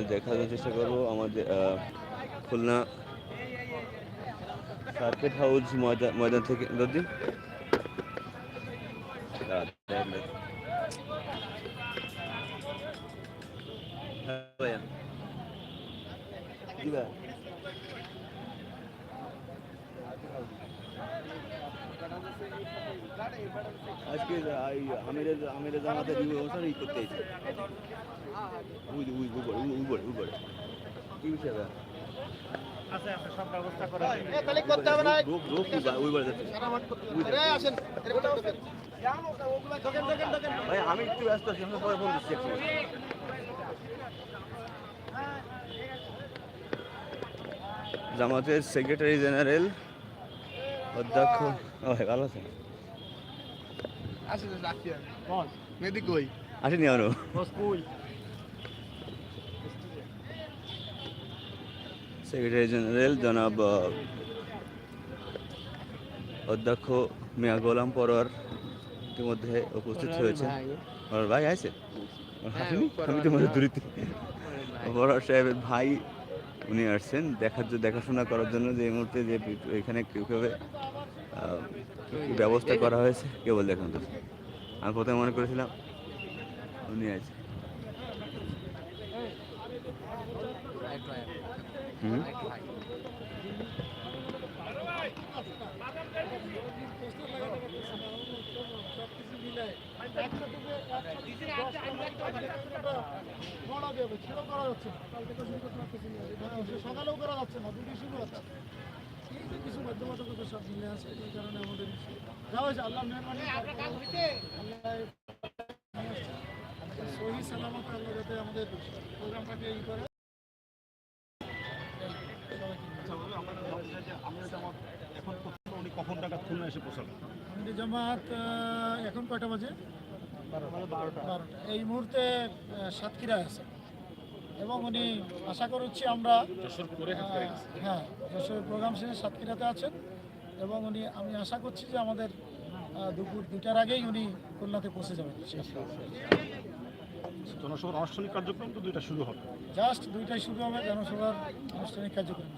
আপনাদের দেখানোর চেষ্টা করব। আমাদের খুলনা সার্কিট হাউস ময়দান থেকে নদী আজকে আমিরের জামাতে অনুষ্ঠান ই করতে এসেছে উই উই উপরে উপরে উপরে কি বিষয়? আছে আছে আমি একটু ব্যস্ত আছি আমি পরে ফোন দিচ্ছি জামাতের সেক্রেটারি জেনারেল অধ্যক্ষ ও হ্যাঁ ভালো আছেন? আসেন, রাখি আমি। মেহেদি কই? আসেনি আরও। সেক্রেটারি জেনারেল জনাব অধ্যক্ষ মিয়া গোলাম পরোয়ার ইতিমধ্যে উপস্থিত হয়েছেন। ওর ভাই আছে? আসেনি? আমি তো মনে দূরিতে। পরোয়ার সাহেবের ভাই উনি আসছেন। দেখার জন্য দেখাশোনা করার জন্য যে এই মুহূর্তে যে এখানে কীভাবে ব্যবস্থা করা হয়েছে কেবল দেখুন তো। আমি প্রথমে মনে করেছিলাম? উনি আছে। সকালেও করা যাচ্ছে না। দুটি শুরু হচ্ছে কিছু বাধ্যবাধকতা সব মিলে আছে এই কারণে আমাদের হয়েছে আল্লাহ মেহরবানি সহি সালামত আল্লাহ যাতে আমাদের প্রোগ্রামটাকে ই করে কখন টাকা খুলনা এসে জামাত এখন কয়টা বাজে এই মুহূর্তে আহ, সাতক্ষীরায় আছে। এবং উনি আশা করছি আমরা হ্যাঁ যশোর প্রোগ্রাম শেষে সাতক্ষীরাতে আছেন এবং উনি আমি আশা করছি যে আমাদের দুপুর দুটার আগেই উনি খুলনাতে পৌঁছে যাবেন। জনসভার আনুষ্ঠানিক কার্যক্রম তো দুইটা শুরু হবে। জাস্ট দুইটাই শুরু হবে জনসভার আনুষ্ঠানিক কার্যক্রম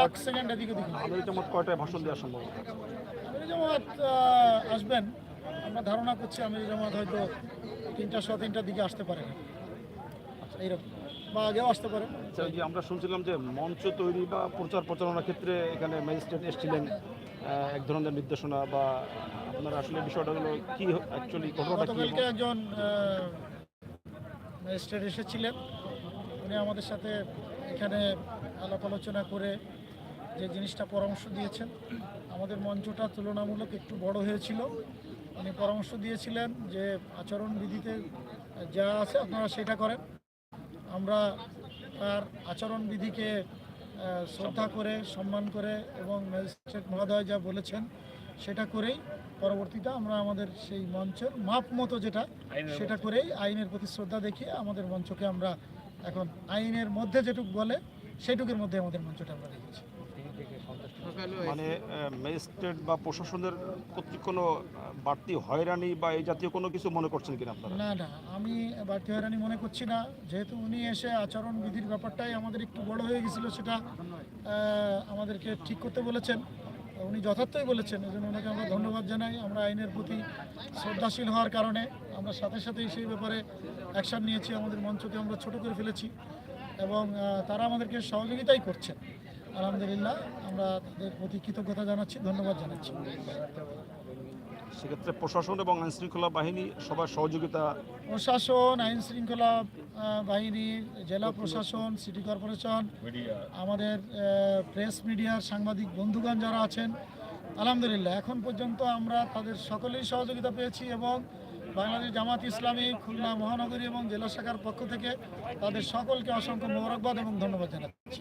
এক সেকেন্ড এদিকে দিকে আমরা জামাত কয়টায় ভাষণ দেওয়া সম্ভব আমির জামাত আহ, আসবেন। আমরা ধারণা করছি আমির জামাত হয়তো তিনটা ছ তিনটার দিকে আসতে পারে এইরকম। বা আগেও আসতে পারে। আচ্ছা যে আমরা শুনছিলাম যে মঞ্চ তৈরি বা প্রচার প্রচারণার ক্ষেত্রে এখানে ম্যাজিস্ট্রেট এসেছিলেন এক ধরনের নির্দেশনা বা আপনার আসলে বিষয়টা হলো কি অ্যাকচুয়ালি ঘটনাটা কি একজন ম্যাজিস্ট্রেট এসেছিলেন। উনি আমাদের সাথে এখানে আলাপ আলোচনা করে যে জিনিসটা পরামর্শ দিয়েছেন। আমাদের মঞ্চটা তুলনামূলক একটু বড় হয়েছিল। উনি পরামর্শ দিয়েছিলেন যে আচরণবিধিতে যা আছে আপনারা সেটা করেন। আমরা তার আচরণবিধিকে শ্রদ্ধা করে সম্মান করে এবং ম্যাজিস্ট্রেট মহোদয় যা বলেছেন সেটা করেই পরবর্তীতে আমরা আমাদের সেই মঞ্চের মাপ মতো যেটা সেটা করেই আইনের প্রতি শ্রদ্ধা দেখিয়ে আমাদের মঞ্চকে আমরা এখন আইনের মধ্যে যেটুক বলে সেটুকের মধ্যে আমাদের মঞ্চটা আমরা রেখেছি। মানে ম্যাজিস্ট্রেট বা প্রশাসনের কর্তৃক কোনো বাড়তি হয়রানি বা এই জাতীয় কোনো কিছু মনে করছেন কিনা আপনারা? না না আমি বাড়তি হয়রানি মনে করছি না। যেহেতু উনি এসে আচরণ বিধির ব্যাপারটাই আমাদের একটু বড় হয়ে গেছিল সেটা আমাদেরকে ঠিক করতে বলেছেন। উনি যথার্থই বলেছেন এই জন্য ওনাকে আমরা ধন্যবাদ জানাই। আমরা আইনের প্রতি শ্রদ্ধাশীল হওয়ার কারণে আমরা সাথে সাথেই সেই ব্যাপারে অ্যাকশান নিয়েছি। আমাদের মঞ্চকে আমরা ছোট করে ফেলেছি এবং তারা আমাদেরকে সহযোগিতাই করছেন। আলহামদুলিল্লাহ আমরা তাদের প্রতি কৃতজ্ঞতা জানাচ্ছি ধন্যবাদ জানাচ্ছি। সেক্ষেত্রে প্রশাসন এবং আইন শৃঙ্খলা বাহিনী সবার সহযোগিতা প্রশাসন আইন শৃঙ্খলা বাহিনী জেলা প্রশাসন সিটি কর্পোরেশন আমাদের প্রেস মিডিয়ার সাংবাদিক বন্ধুগণ যারা আছেন আলহামদুলিল্লাহ। এখন পর্যন্ত আমরা তাদের সকলেই সহযোগিতা পেয়েছি এবং বাংলাদেশ জামাত ইসলামী খুলনা মহানগরী এবং জেলা শাখার পক্ষ থেকে তাদের সকলকে অসংখ্য মোবারকবাদ এবং ধন্যবাদ জানাচ্ছি।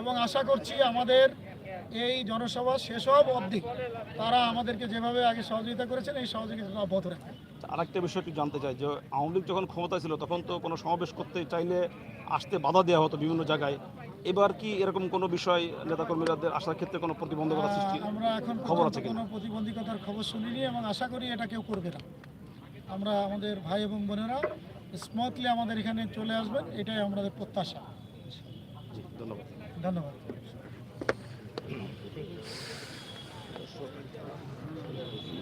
এবং আশা করছি আমাদের এই জনসভা শেষ হওয়া অবধি তারা আমাদেরকে যেভাবে আগে সহযোগিতা করেছেন এই সহযোগিতা অব্যাহত রাখবেন আরেকটা বিষয় একটু জানতে চাই যে আওয়ামী লীগ যখন ক্ষমতা ছিল তখন তো কোনো সমাবেশ করতে চাইলে আসতে বাধা দেওয়া হতো বিভিন্ন জায়গায়। এবার কি এরকম কোনো বিষয় নেতাকর্মীদের আসার ক্ষেত্রে কোনো প্রতিবন্ধকতা সৃষ্টি আমরা এখন খবর আছে কোনো প্রতিবন্ধকতার খবর শুনিনি এবং আশা করি এটা কেউ করবে না। আমরা আমাদের ভাই এবং বোনেরা স্মুথলি আমাদের এখানে চলে আসবেন, এটাই আমাদের প্রত্যাশা। ধন্যবাদ। ধন্যবাদ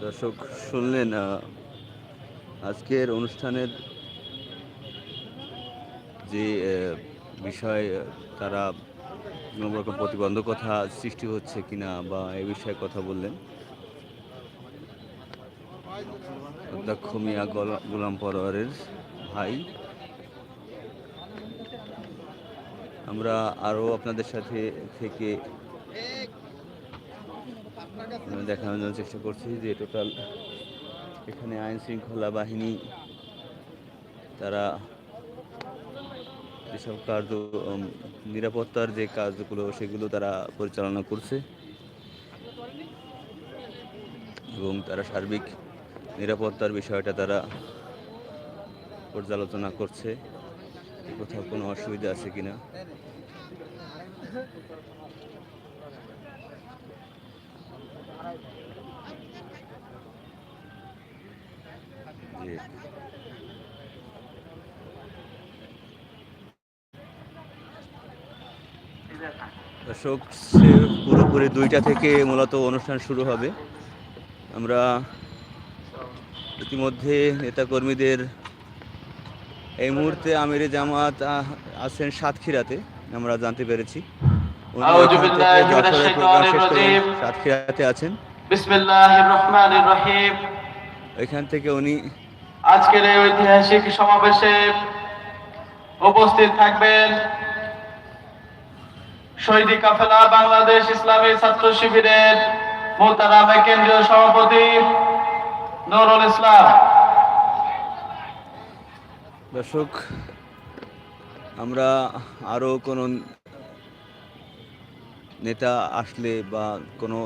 দর্শক, শুনলেন আজকের অনুষ্ঠানের যে বিষয়, তারা কোনো রকম প্রতিবন্ধকতা সৃষ্টি হচ্ছে কিনা বা এ বিষয়ে কথা বললেন। অধ্যক্ষ মিয়া গোলাম পরোয়ারের ভাই। আমরা আরও আপনাদের সাথে থেকে দেখানোর জন্য চেষ্টা করছি যে টোটাল এখানে আইন শৃঙ্খলা বাহিনী, তারা যেসব কার্য নিরাপত্তার যে কাজগুলো, সেগুলো তারা পরিচালনা করছে এবং তারা সার্বিক নিরাপত্তার বিষয়টা তারা পর্যালোচনা করছে, কোথাও কোনো অসুবিধা আছে কিনা। দর্শক পুরোপুরি দুইটা থেকে মূলত অনুষ্ঠান শুরু হবে। আমরা ইতিমধ্যে নেতাকর্মীদের এই মুহূর্তে আমিরে জামাত আছেন সাতক্ষীরাতে আমরা জানতে পেরেছি। সাতক্ষীরাতে আছেন। ওইখান থেকে উনি আজকের এই ঐতিহাসিক সমাবেশে উপস্থিত থাকবেন শহীদি কাফেলা বাংলাদেশ ইসলামী ছাত্র শিবিরের মোহতারামে কেন্দ্রীয় সভাপতি নুরুল ইসলাম। দর্শক, আমরা আরও কোনো নেতা আসলে বা কোনো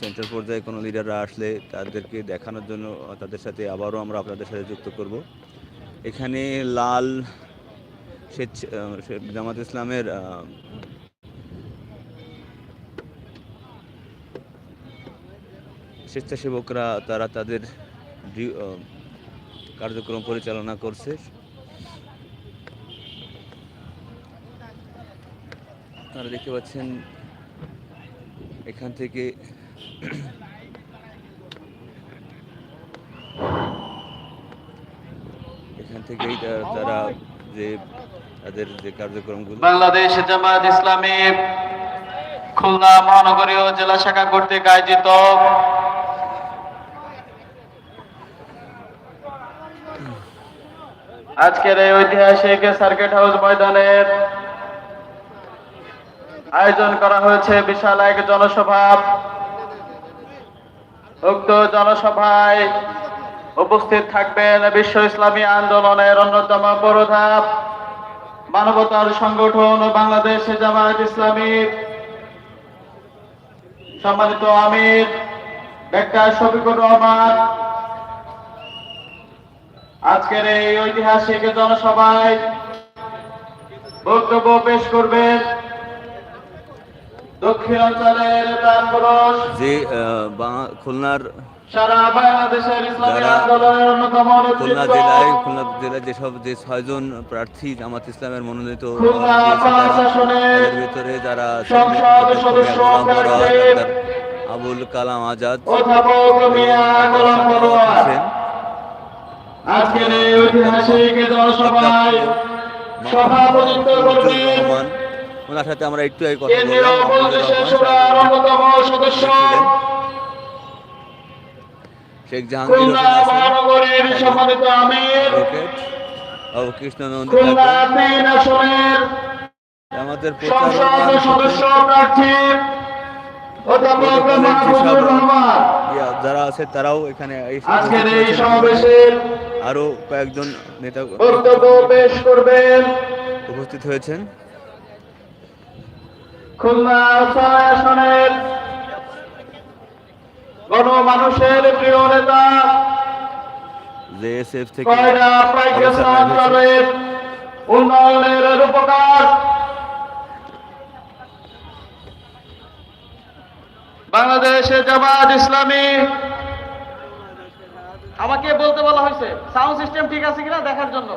সেন্টার পর্যায়ে কোনো লিডাররা আসলে তাদেরকে দেখানোর জন্য তাদের সাথে আবারও আমরা আপনাদের সাথে যুক্ত করব। এখানে লাল স্বেচ্ছ জামাত ইসলামের স্বেচ্ছাসেবকরা, তারা তাদের কার্যক্রম পরিচালনা করছে। আপনারা দেখতে পাচ্ছেন, এখান থেকে এখান থেকেই তারা- যে, তাদের যে কার্যক্রমগুলো বাংলাদেশ জামাত ইসলামী খুলনা মহানগরীয় জেলা শাখা কর্তৃক আয়োজিত আজকের এই ঐতিহাসিক সার্কিট হাউস ময়দানের আয়োজন করা হয়েছে বিশাল এক জনসভা। উক্ত জনসভায় উপস্থিত থাকবেন বিশ্ব ইসলামী আন্দোলনের অন্যতম প্রধান মানবতার সংগঠন বাংলাদেশ জামায়াত ইসলামী সম্মানিত আমির, ডাক্তার শফিকুর রহমান আজকের এই ঐতিহাসিক জনসভায় বক্তব্য পেশ করবেন দক্ষিণাঞ্চলের প্রাণপুরুষ যে খুলনার সারা বাংলাদেশের ইসলামী আন্দোলনের অন্যতম খুলনা জেলায় খুলনা জেলায় যেসব যে ছয়জন প্রার্থী জামাত ইসলামের মনোনীত ভিতরে যারা আবুল কালাম আজাদ অধ্যাপক মিয়া গোলাম হোসেন আজকের এই ঐতিহাসিক জনসভায় সভাপতিত্ব করবেন ওনার সাথে আমরা একটু এই কথা অন্যতম সদস্য। শেখ জাহাঙ্গীর মহানগরীর সম্মানিত আমির। কৃষ্ণনন্দী আমাদের সদস্য প্রার্থী যারা আছে তারাও এখানে আজকের এই সমাবেশের আরও কয়েকজন নেতা বক্তব্য পেশ করবেন। উপস্থিত হয়েছেন। খুলনা ছয় আসনের গণমানুষের প্রিয় নেতা জেএসএফ থেকে উন্নয়নের রূপকার। বাংলাদেশে জামাত ইসলামী আমাকে বলতে বলা হয়েছে সাউন্ড সিস্টেম ঠিক আছে কিনা দেখার জন্য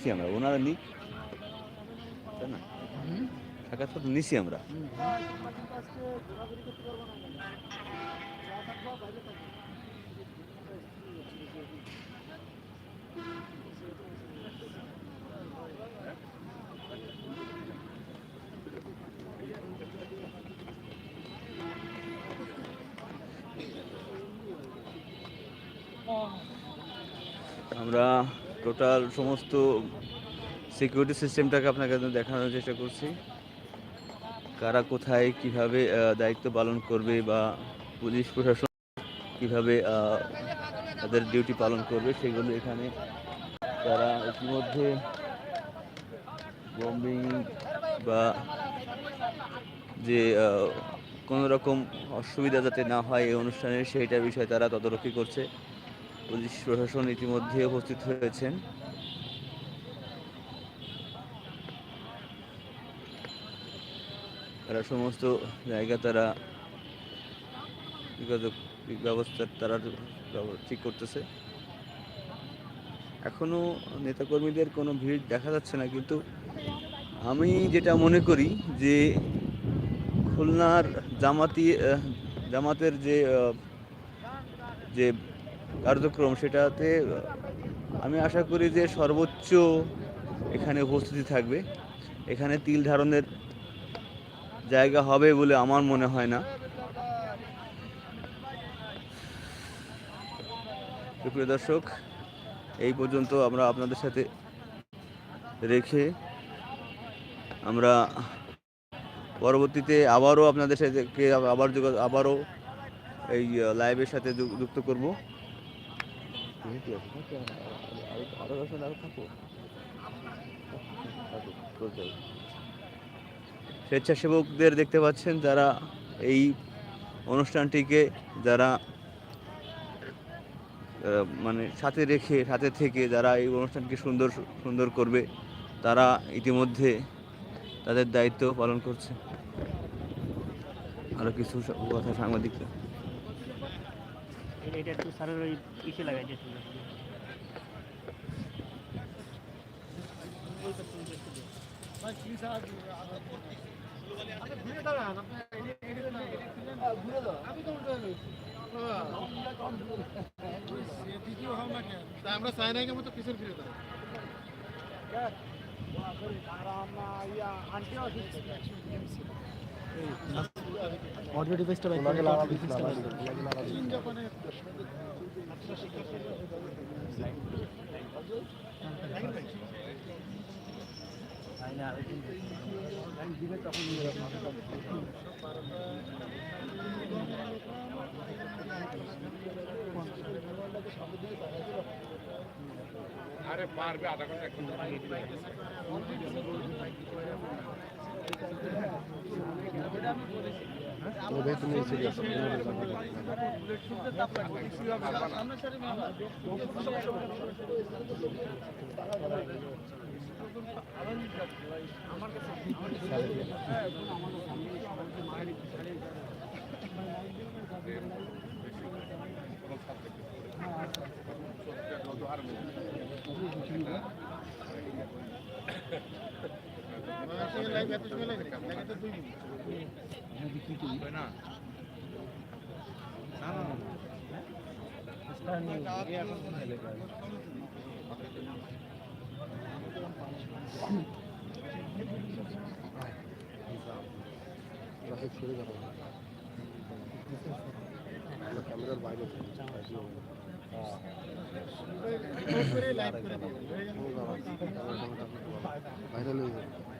নিছি আমরা ওনারা নিক তাই না সাক্ষাৎ তো নিছি আমরা। আমরা টোটাল সমস্ত সিকিউরিটি সিস্টেমটাকে আপনাকে দেখানোর চেষ্টা করছি। কারা কোথায় কীভাবে দায়িত্ব পালন করবে বা পুলিশ প্রশাসন কীভাবে তাদের ডিউটি পালন করবে সেগুলো এখানে তারা ইতিমধ্যে বম্বিং বা যে কোনো রকম অসুবিধা যাতে না হয় এই অনুষ্ঠানে সেইটা বিষয়ে তারা তদারকি করছে। পুলিশ প্রশাসন ইতিমধ্যে উপস্থিত হয়েছেন। তারা সমস্ত জায়গা তারা যোগাযোগ ব্যবস্থা তারা ঠিক করতেছে। এখনও নেতাকর্মীদের কোনো ভিড় দেখা যাচ্ছে না, কিন্তু আমি যেটা মনে করি যে খুলনার জামাতি জামাতের যে যে কার্যক্রম সেটাতে, আমি আশা করি যে সর্বোচ্চ এখানে উপস্থিতি থাকবে। এখানে তিল ধারণের জায়গা হবে বলে আমার মনে হয় না। সুপ্রিয় দর্শক, এই পর্যন্ত আমরা আপনাদের সাথে রেখে আমরা পরবর্তীতে আবারও আপনাদের সাথে আবার আবারও এই লাইভের সাথে যুক্ত করব। স্বেচ্ছাসেবকদের দেখতে পাচ্ছেন যারা এই অনুষ্ঠানটিকে যারা মানে সাথে রেখে, সাথে থেকে যারা এই অনুষ্ঠানকে সুন্দর সুন্দর করবে, তারা ইতিমধ্যে তাদের দায়িত্ব পালন করছে। আরও কিছু কথা সাংবাদিকরা। এটা একটু স্যারের ওই ইসে লাগাই দিয়েছিল আমরা চাই না কেমন তো পিছন ফিরে দাঁড়াই অডিও ডিভাইসটা বাইক করে চীন জাপানে এত সময় লাগে লাগে তো ক্লোজ করে লাইভ করে দিই হয়ে গেল অ্যাডভোকেট আউসের পিছনে থেকে আছে শুক্রবার আগে ক্রিশ্চিয়ান কথা কয় তো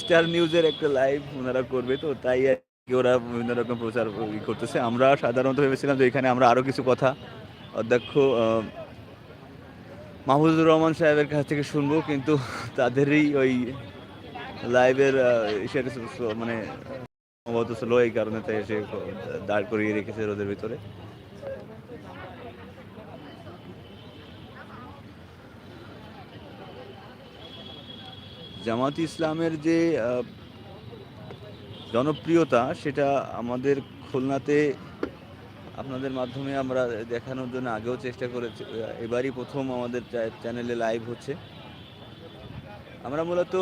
স্টার নিউজের একটা লাইভ ওনারা করবে, তো তাই ওরা বিভিন্ন রকম প্রচার করতেছে। আমরা সাধারণত ভেবেছিলাম যে এখানে আমরা আরও কিছু কথা অধ্যক্ষ মাহমুদুর রহমান সাহেবের কাছ থেকে শুনব, কিন্তু তাদেরই ওই লাইভের ইসের মানে সম্ভবত স্লো এই কারণে তাই এসে দাঁড় করিয়ে রেখেছে রোদের ভিতরে। জামাত ইসলামের যে জনপ্রিয়তা, সেটা আমাদের খুলনাতে আপনাদের মাধ্যমে আমরা দেখানোর জন্য আগেও চেষ্টা করেছি। এবারই প্রথম আমাদের চ্যানেলে লাইভ হচ্ছে। আমরা মূলত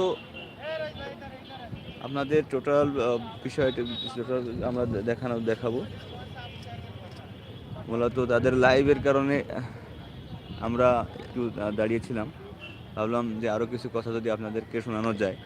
আপনাদের টোটাল বিষয়টা, টোটাল আমরা দেখানো, দেখাবো। মূলত তাদের লাইভের কারণে আমরা একটু দাঁড়িয়েছিলাম। ভাবলাম যে আরও কিছু কথা যদি আপনাদেরকে শোনানো যায়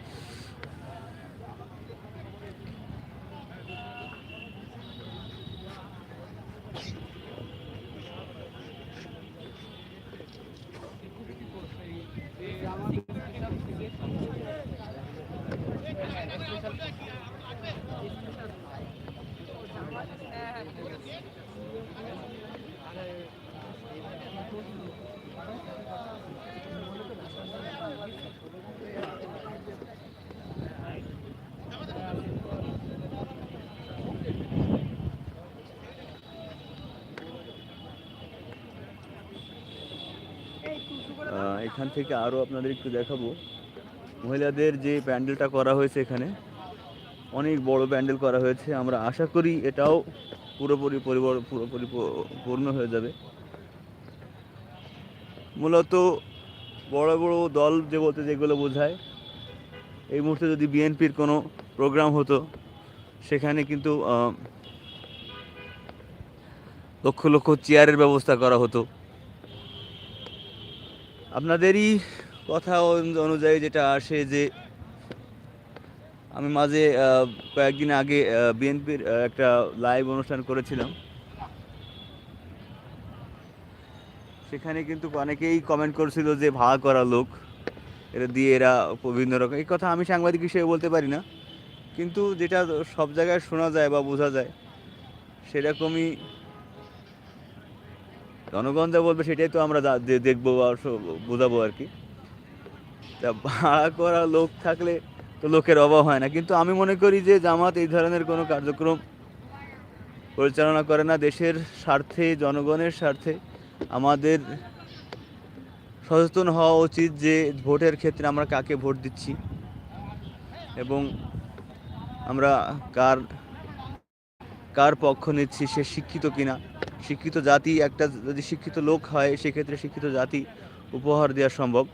আহ, এখান থেকে আরও আপনাদের একটু দেখাবো। মহিলাদের যে প্যান্ডেলটা করা হয়েছে এখানে, অনেক বড় প্যান্ডেল করা হয়েছে। আমরা আশা করি এটাও পুরোপুরি পুরোপুরি পূর্ণ হয়ে যাবে। মূলত বড় বড় দল যে বলতে যেগুলো বোঝায়, এই মুহূর্তে যদি বিএনপির কোনো প্রোগ্রাম হতো, সেখানে কিন্তু লক্ষ লক্ষ চেয়ারের ব্যবস্থা করা হতো। আপনাদেরই কথা অনুযায়ী যেটা আসে যে আমি মাঝে কয়েকদিন আগে বিএনপির একটা লাইভ অনুষ্ঠান করেছিলাম। সেখানে কিন্তু অনেকেই কমেন্ট করছিল যে ভাড়া করা লোক। এরা দিয়ে এরা বিভিন্ন রকম। এই কথা আমি সাংবাদিক হিসেবে বলতে পারি না। কিন্তু যেটা সব জায়গায় শোনা যায় বা বোঝা যায়, সেরকমই জনগণ যা বলবে সেটাই তো আমরা দেখব বা বোঝাবো আর কি। তা ভাড়া করা লোক থাকলে তো লোকের অভাব হয় না। কিন্তু আমি মনে করি যে জামাত এই ধরনের কোনো কার্যক্রম পরিচালনা করে না। দেশের স্বার্থে, জনগণের স্বার্থে আমাদের সচেতন হওয়া উচিত যে ভোটের ক্ষেত্রে আমরা কাকে ভোট দিচ্ছি এবং আমরা কার কার পক্ষ নিচ্ছি, সে শিক্ষিত কিনা। শিক্ষিত জাতি, একটা যদি শিক্ষিত লোক হয়, সেক্ষেত্রে শিক্ষিত জাতি উপহার দেওয়া সম্ভব।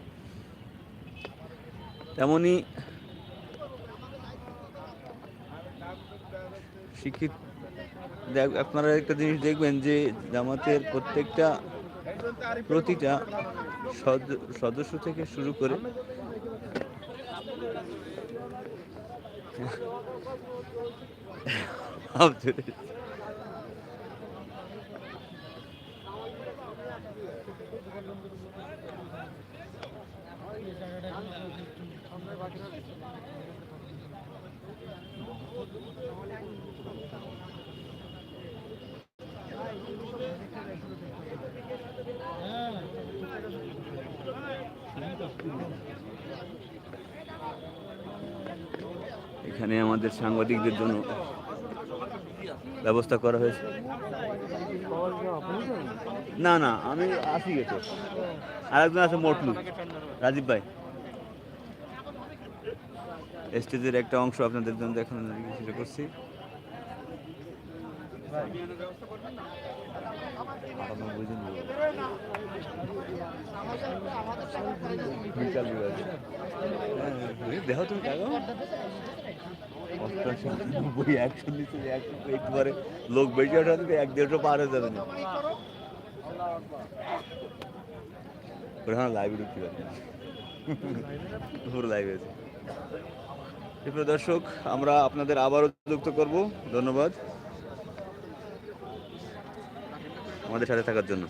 তেমনি শিক্ষিত আপনারা একটা জিনিস দেখবেন যে জামাতের প্রত্যেকটা প্রতিটা সদ- সদস্য থেকে শুরু করে এখানে আমাদের সাংবাদিকদের জন্য ব্যবস্থা করা হয়েছে। না না, আমি আসি গেছে আরেকজন আছে মোটলু, রাজীব ভাই। স্টেজের একটা অংশ আপনাদের জন্য দেখানোর চেষ্টা করছি লোক। বেশি ওঠা থেকে এক দেড়শো পার হয়ে যাবে না পারি পুরো আছে প্রিয় দর্শক আমরা আপনাদের আবারও যুক্ত করব। ধন্যবাদ। আমাদের সাথে থাকার জন্য।